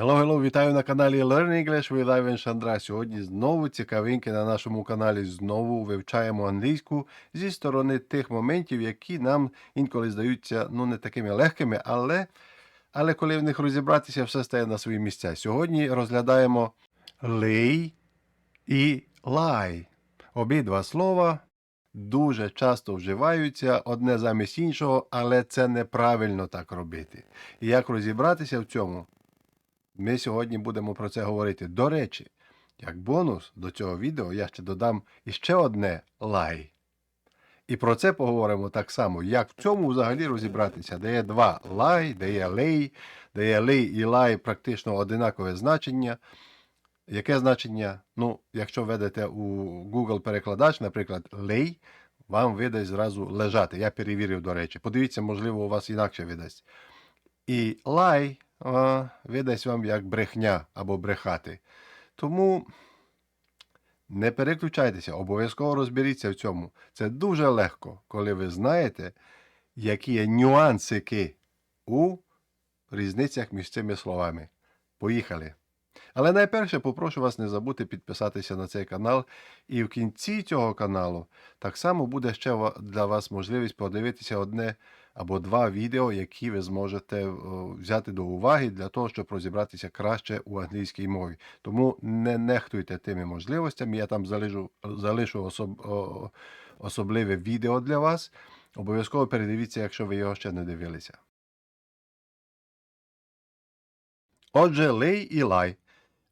Hello, hello, вітаю на каналі Learn English with Ivan Шандра. Сьогодні знову цікавинки на нашому каналі. Знову вивчаємо англійську зі сторони тих моментів, які нам інколи здаються ну не такими легкими, але, але коли в них розібратися, все стає на свої місця. Сьогодні розглядаємо lay і lie. Обидва слова дуже часто вживаються одне замість іншого, але це неправильно так робити. І як розібратися в цьому? Ми сьогодні будемо про це говорити. До речі, як бонус до цього відео я ще додам іще одне лай. І про це поговоримо так само, як в цьому взагалі розібратися, де є два лай, де є лей, де є лей і лай практично одинакове значення. Яке значення? Ну, якщо введете у Google перекладач, наприклад, лей, вам видасть зразу лежати. Я перевірив, до речі. Подивіться, можливо, у вас інакше видасть. І лай видасть вам як брехня або брехати. Тому не переключайтеся, обов'язково розберіться в цьому. Це дуже легко, коли ви знаєте, які є нюансики у різницях між цими словами. Поїхали! Але найперше попрошу вас не забути підписатися на цей канал. І в кінці цього каналу так само буде ще для вас можливість подивитися одне або два відео, які ви зможете взяти до уваги для того, щоб розібратися краще у англійській мові. Тому не нехтуйте тими можливостями. Я там залишу, залишу особ, особливе відео для вас. Обов'язково передивіться, якщо ви його ще не дивилися. Отже, лей і лай.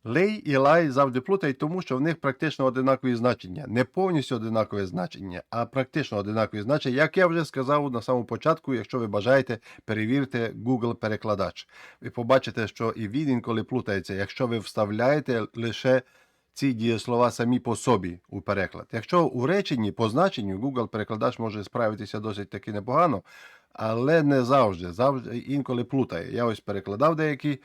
Лей і лай завжди плутають, тому що в них практично одинакові значення. Не повністю одинакове значення, а практично одинакові значення. Як я вже сказав на самому початку, якщо ви бажаєте, перевірте Google перекладач. Ви побачите, що і він інколи плутається, якщо ви вставляєте лише ці дієслова самі по собі у переклад. Якщо у реченні по значенню Google перекладач може справитися досить таки непогано, але не завжди. Завжди інколи плутає. Я ось перекладав деякі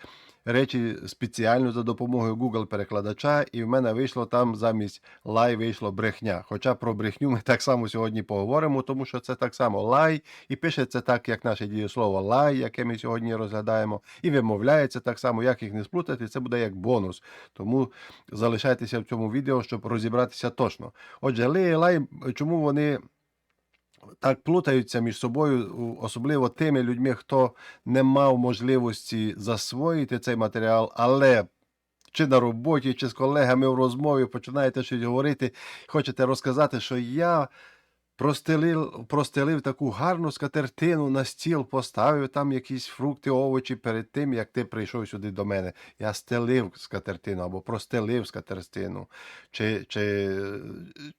речі спеціально за допомогою Google перекладача, і в мене вийшло там замість лай вийшло брехня. Хоча про брехню ми так само сьогодні поговоримо, тому що це так само лай, і пишеться так, як наше дієслово лай, яке ми сьогодні розглядаємо, і вимовляється так само, як їх не сплутати, це буде як бонус. Тому залишайтеся в цьому відео, щоб розібратися точно. Отже, лей і лай, чому вони так плутаються між собою, особливо тими людьми, хто не мав можливості засвоїти цей матеріал, але чи на роботі, чи з колегами в розмові починаєте щось говорити, хочете розказати, що я простелив, простелив таку гарну скатертину на стіл, поставив там якісь фрукти, овочі перед тим, як ти прийшов сюди до мене. Я стелив скатертину або простелив скатертину, чи, чи,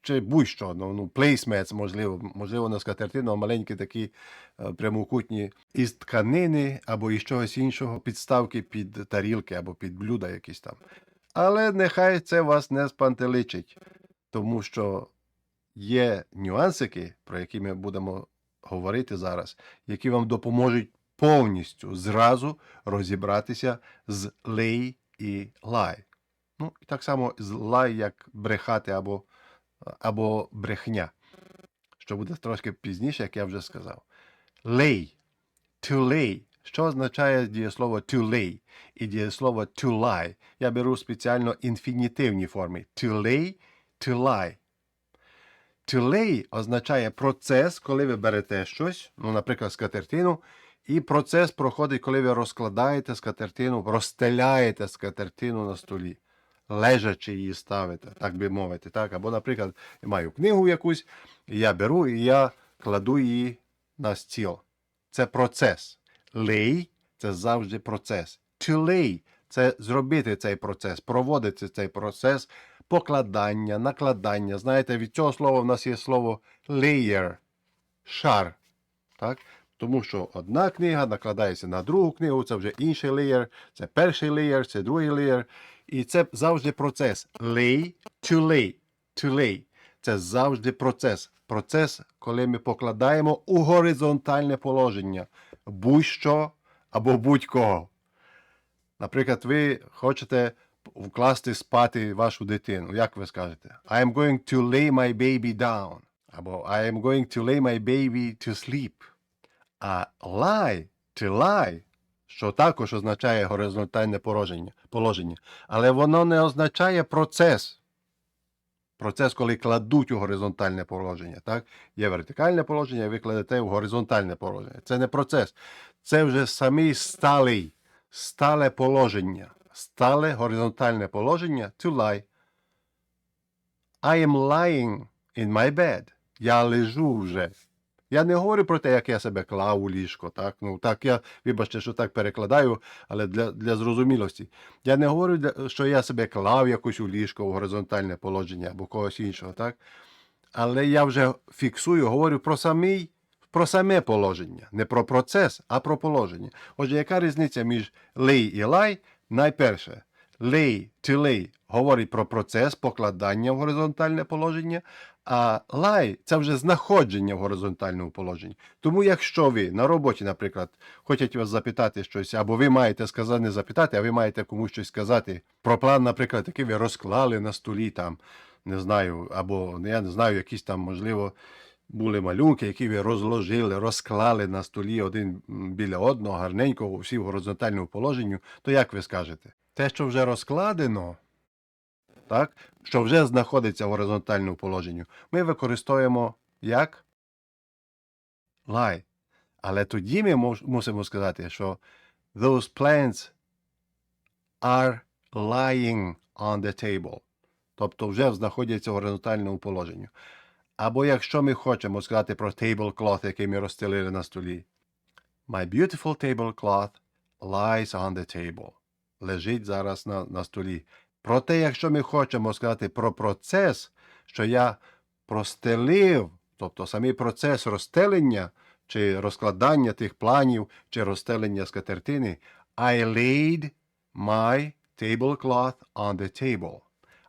чи будь-що, ну, ну, placemats, можливо, можливо, на скатертину, а маленькі такі е, прямокутні із тканини або із чогось іншого, підставки під тарілки або під блюда якісь там. Але нехай це вас не спантеличить, тому що є нюансики, про які ми будемо говорити зараз, які вам допоможуть повністю зразу розібратися з лей і лай. Ну, і так само з лай, як брехати або, або брехня, що буде трошки пізніше, як я вже сказав. Lay. To lay. Що означає дієслово to lay і дієслово to lie? Я беру спеціально інфінітивні форми. To lay, to lie. Lay означає процес, коли ви берете щось, ну, наприклад, скатертину, і процес проходить, коли ви розкладаєте скатертину, розстеляєте скатертину на столі, лежачи її ставите, так би мовити. Так? Або, наприклад, я маю книгу якусь, я беру і я кладу її на стіл. Це процес. Lay – це завжди процес. To це зробити цей процес, проводити цей процес покладання, накладання. Знаєте, від цього слова в нас є слово layer, шар. Так? Тому що одна книга накладається на другу книгу, це вже інший леєр, це перший леєр, це другий леєр. І це завжди процес. Lay to lay. To lay. Це завжди процес. Процес, коли ми покладаємо у горизонтальне положення будь-що або будь-кого. Наприклад, ви хочете вкласти спати вашу дитину. Як ви скажете? I am going to lay my baby down. Або I am going to lay my baby to sleep. А lie, to lie, що також означає горизонтальне положення, положення. Але воно не означає процес. Процес, коли кладуть у горизонтальне положення. Так? Є вертикальне положення, ви кладете в горизонтальне положення. Це не процес. Це вже самий сталий, стале положення. Стале горизонтальне положення to lie. I am lying in my bed. Я лежу вже. Я не говорю про те, як я себе клав у ліжко. Так, ну, так я, вибачте, що так перекладаю, але для, для зрозумілості. Я не говорю, що я себе клав якось у ліжко в горизонтальне положення або когось іншого. Так? Але я вже фіксую, говорю про самий, про саме положення. Не про процес, а про положення. Отже, яка різниця між lay і lie? Найперше, lay to lay говорить про процес покладання в горизонтальне положення, а lie – це вже знаходження в горизонтальному положенні. Тому якщо ви на роботі, наприклад, хочуть вас запитати щось, або ви маєте сказати, не запитати, а ви маєте комусь щось сказати про план, наприклад, який ви розклали на столі, там, не знаю, або я не знаю, якісь там, можливо, були малюнки, які ви розложили, розклали на столі один біля одного, гарненького, всі в горизонтальному положенні, то як ви скажете? Те, що вже розкладено, так, що вже знаходиться в горизонтальному положенні, ми використовуємо як lie. Але тоді ми мусимо сказати, що those plants are lying on the table. Тобто вже знаходяться в горизонтальному положенні. Або якщо ми хочемо сказати про tablecloth, який ми розстелили на столі. My beautiful tablecloth lies on the table. Лежить зараз на, на столі. Проте, якщо ми хочемо сказати про процес, що я простелив, тобто самий процес розстелення чи розкладання тих планів, чи розстелення скатертини, I laid my tablecloth on the table.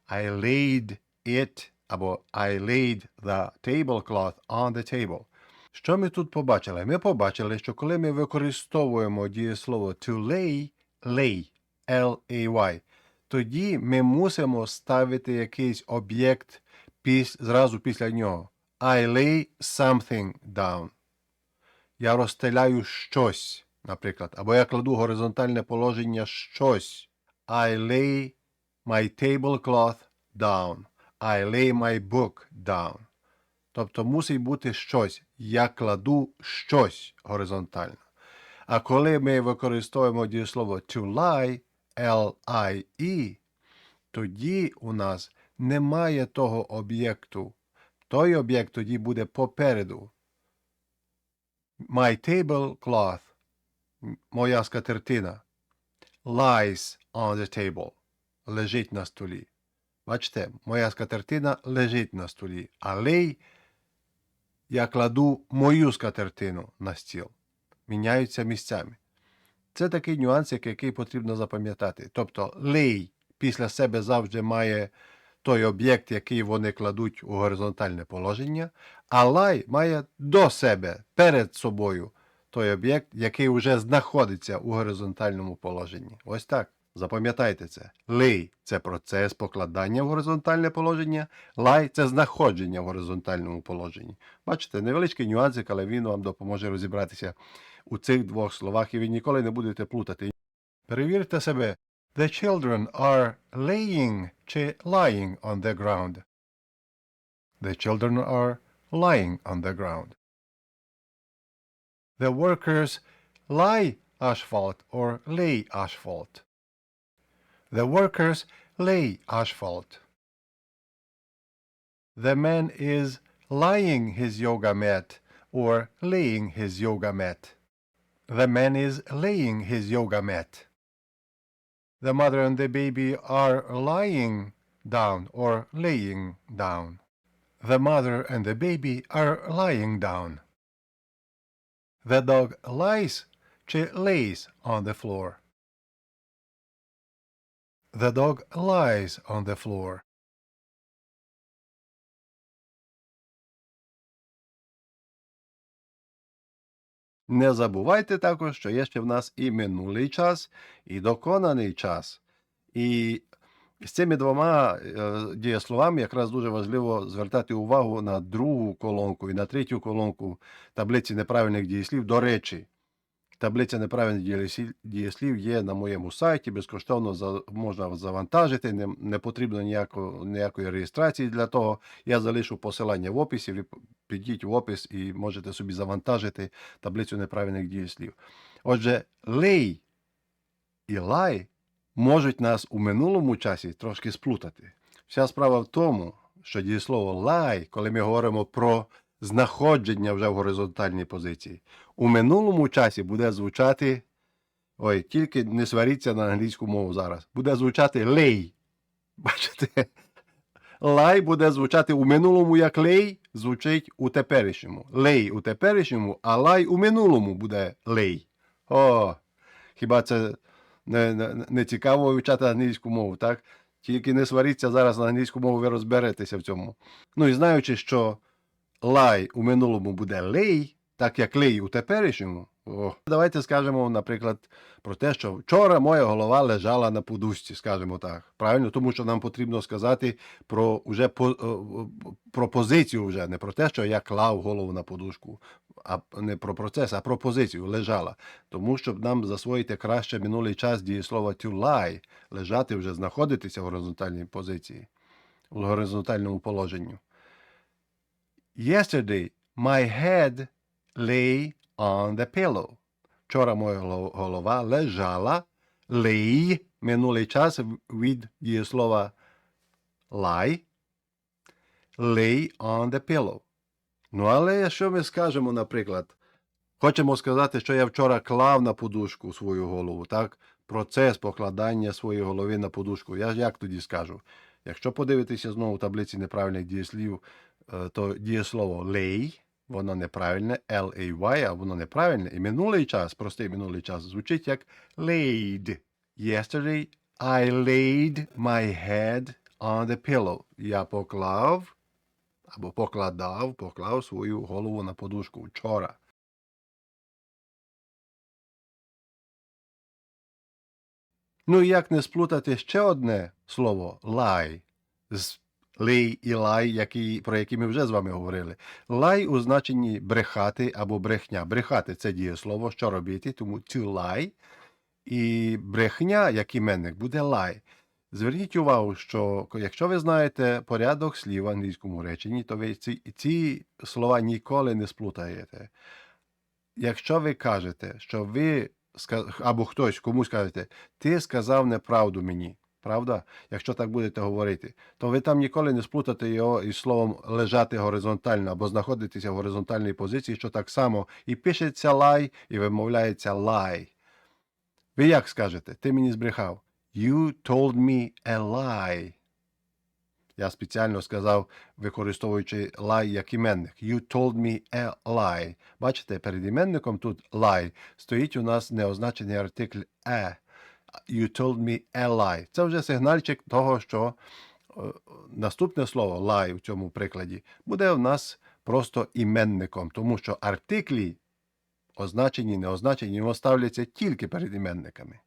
I laid it або I laid the tablecloth on the table. Що ми тут побачили? Ми побачили, що коли ми використовуємо дієслово to lay, lay, L-A-Y, тоді ми мусимо ставити якийсь об'єкт піс, зразу після нього. I lay something down. Я розстеляю щось, наприклад, або я кладу горизонтальне положення щось. I lay my tablecloth down. I lay my book down. Тобто мусить бути щось. Я кладу щось горизонтально. А коли ми використовуємо дієслово to lie, L-I-E, тоді у нас немає того об'єкту. Той об'єкт тоді буде попереду. My tablecloth, м- моя скатертина, lies on the table, лежить на столі. Бачите, моя скатертина лежить на столі, а лей я кладу мою скатертину на стіл. Міняються місцями. Це такий нюансик, який потрібно запам'ятати. Тобто лей після себе завжди має той об'єкт, який вони кладуть у горизонтальне положення, а лай має до себе, перед собою, той об'єкт, який вже знаходиться у горизонтальному положенні. Ось так. Запам'ятайте це. Лей це процес покладання в горизонтальне положення, лай це знаходження в горизонтальному положенні. Бачите, невеличкий нюансик, але він вам допоможе розібратися у цих двох словах, і ви ніколи не будете плутати. Перевірте себе. The children are laying чи lying on the ground. The children are lying on the ground. The workers lie asphalt or lay asphalt. The workers lay asphalt. The man is lying his yoga mat or laying his yoga mat. The man is laying his yoga mat. The mother and the baby are lying down or laying down. The mother and the baby are lying down. The dog lies she lays on the floor. The dog lies on the floor. Не забувайте також, що є ще в нас і минулий час, і доконаний час. І з цими двома е, дієсловами якраз дуже важливо звертати увагу на другу колонку і на третю колонку таблиці неправильних дієслів. До речі, Таблиця неправильних дієслів- є на моєму сайті, безкоштовно можна завантажити, не, не потрібно ніякої, ніякої реєстрації для того. Я залишу посилання в описі, підіть в опис і можете собі завантажити таблицю неправильних дієслів. Отже, лей і лай можуть нас у минулому часі трошки сплутати. Вся справа в тому, що дієслово лай, коли ми говоримо про знаходження вже в горизонтальній позиції, у минулому часі буде звучати. Ой, тільки не сваріться на англійську мову зараз. Буде звучати лей. Бачите? Лай буде звучати у минулому, як лей звучить у теперішньому. Лей у теперішньому, а лай у минулому буде лей. О, хіба це не, не, не цікаво вивчати англійську мову, так? Тільки не сваріться зараз на англійську мову, ви розберетеся в цьому. Ну і знаючи, що лай у минулому буде лей, так як лей у теперішньому. О, давайте скажемо, наприклад, про те, що вчора моя голова лежала на подушці, скажімо так. Правильно, тому що нам потрібно сказати про уже по, е, про позицію, вже не про те, що я клав голову на подушку, а не про процес, а про позицію лежала. Тому щоб нам засвоїти краще минулий час дієслова to lie, лежати вже знаходитися в горизонтальній позиції, в горизонтальному положенні. Yesterday my head lay on the pillow. Вчора моя голова лежала, lay, минулий час від дієслова lie, lay on the pillow. Ну, але що ми скажемо, наприклад, хочемо сказати, що я вчора клав на подушку свою голову, так? Процес покладання своєї голови на подушку. Я ж як тоді скажу? Якщо подивитися знову таблиці неправильних дієслів, то дієслово lay, воно неправильне, L-A-Y, а воно неправильне. І минулий час, простий минулий час, звучить як laid. Yesterday I laid my head on the pillow. Я поклав або покладав, поклав свою голову на подушку вчора. Ну і як не сплутати ще одне слово lie з лей і лай, які, про які ми вже з вами говорили. Лай у значенні брехати або брехня. Брехати це дієслово, що робити, тому to lie. І брехня, як іменник, буде lie. Зверніть увагу, що якщо ви знаєте порядок слів в англійському реченні, то ви ці, ці слова ніколи не сплутаєте. Якщо ви кажете, що ви або хтось комусь кажете, ти сказав неправду мені, правда? Якщо так будете говорити, то ви там ніколи не сплутаєте його із словом лежати горизонтально або знаходитися в горизонтальній позиції, що так само і пишеться лай, і вимовляється лай. Ви як скажете? Ти мені збрехав. You told me a lie. Я спеціально сказав, використовуючи lie як іменник. You told me a lie. Бачите, перед іменником тут lie стоїть у нас неозначений артикль e. You told me a lie. Це вже сигнальчик того, що е, наступне слово lie у цьому прикладі буде в нас просто іменником, тому що артиклі означені, неозначені, вони ставляться тільки перед іменниками.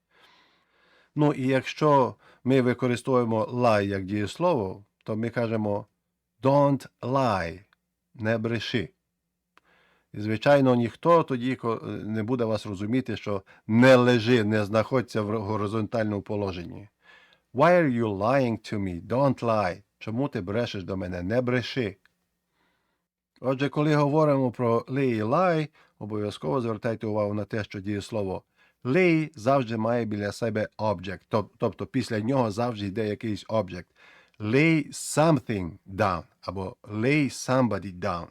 Ну і якщо ми використовуємо lie як дієслово, то ми кажемо don't lie, не бреши. Звичайно, ніхто тоді не буде вас розуміти, що не лежи, не знаходься в горизонтальному положенні. Why are you lying to me? Don't lie. Чому ти брешеш до мене? Не бреши. Отже, коли говоримо про лей і обов'язково звертайте увагу на те, що дієслово лей завжди має біля себе object, тобто після нього завжди йде якийсь object. Lay something down або lay somebody down.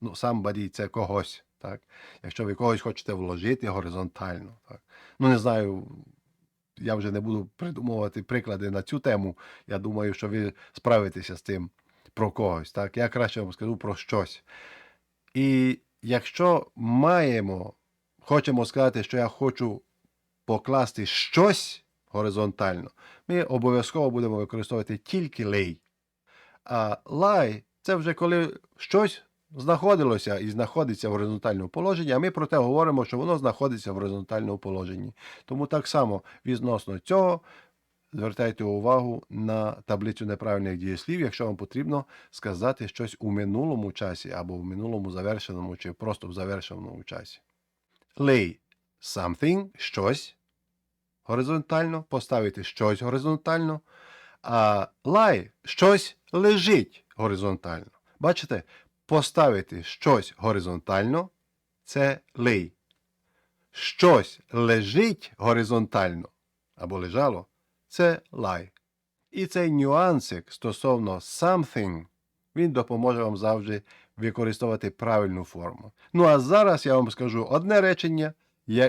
Ну, somebody – це когось, так? Якщо ви когось хочете вложити горизонтально, так? Ну, не знаю, я вже не буду придумувати приклади на цю тему. Я думаю, що ви справитеся з тим про когось. Так? Я краще вам скажу про щось. І якщо маємо, хочемо сказати, що я хочу покласти щось горизонтально, ми обов'язково будемо використовувати тільки лей. А лай це вже коли щось знаходилося і знаходиться в горизонтальному положенні, а ми про те говоримо, що воно знаходиться в горизонтальному положенні. Тому так само відносно цього звертайте увагу на таблицю неправильних дієслів, якщо вам потрібно сказати щось у минулому часі або в минулому завершеному, чи просто в завершеному часі. Лей something, щось горизонтально, поставити щось горизонтально, а lie щось лежить горизонтально. Бачите, поставити щось горизонтально це lay. Щось лежить горизонтально або лежало це lie. І цей нюансик стосовно something, він допоможе вам завжди використовувати правильну форму. Ну а зараз я вам скажу одне речення,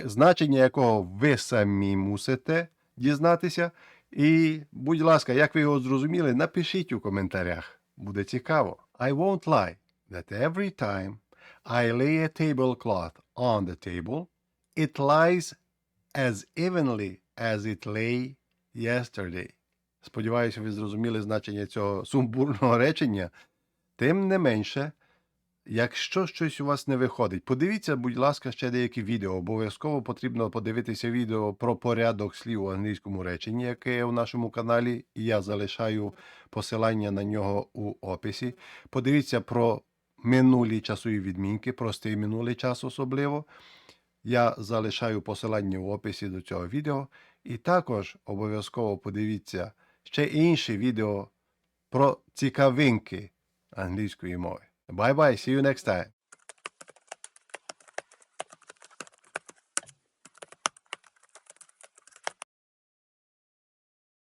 значення якого ви самі мусите дізнатися. І, будь ласка, як ви його зрозуміли, напишіть у коментарях. Буде цікаво. I won't lie that every time I lay a tablecloth on the table, it lies as evenly as it lay yesterday. Сподіваюся, ви зрозуміли значення цього сумбурного речення. Тим не менше, якщо щось у вас не виходить, подивіться, будь ласка, ще деякі відео. Обов'язково потрібно подивитися відео про порядок слів у англійському реченні, яке є у нашому каналі, я залишаю посилання на нього у описі. Подивіться про минулі часові відмінки, простий минулий час особливо. Я залишаю посилання в описі до цього відео. І також обов'язково подивіться ще інші відео про цікавинки англійської мови. Bye bye, see you next time.